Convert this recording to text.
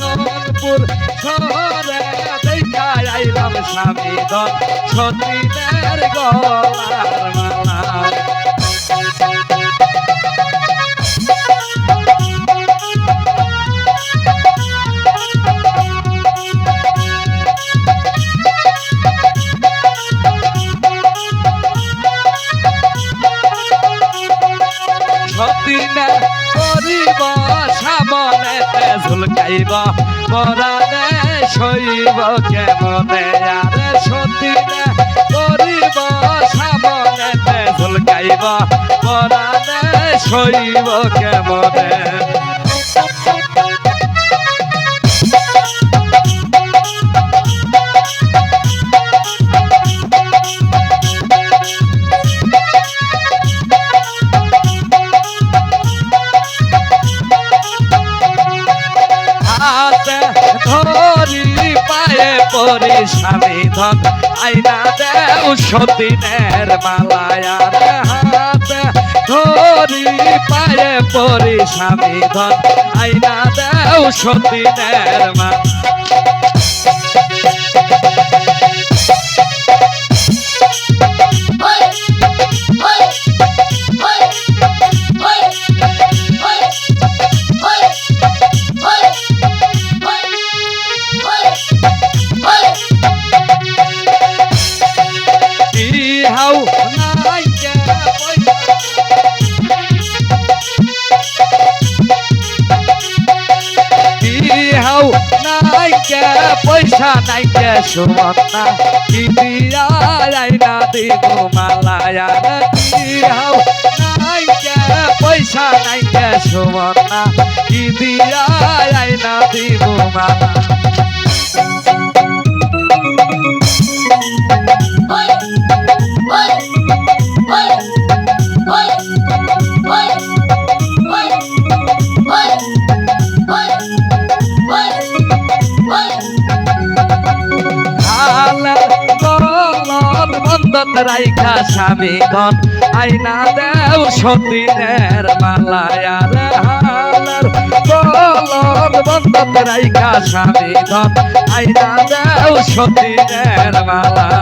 নয়নপুর শহরে সতীনের গলার মালা। সতীনে করিব সামনে ঝুলকাইব। পরানে শৈব কেমনে? আরে সতীনে করিব সামনে ঝুলকাইব। পরানে শৈব কেমনে? হাতে ধরি পায়ে পরি স্বামী ধন আইনা দেও সতীনের মালায়ার হাতে ধরি পায়ে পরি স্বামী ধন আইনা দেও সতীনের মালা ইহাও নাই ইহাও নাই কে পয়সা নাই কে সুমন্না কি দিয়া আইনা দিব মালায়া ইহাও নাই কে পয়সা নাই কে সুমন্না কি দিয়া আইনা দিব মালা রাইখা স্বামী ধন আইনা দেও সতীনের মালায়ার হালার গলন বন্ধত রাইখা আইনা দেও সতীনের মালা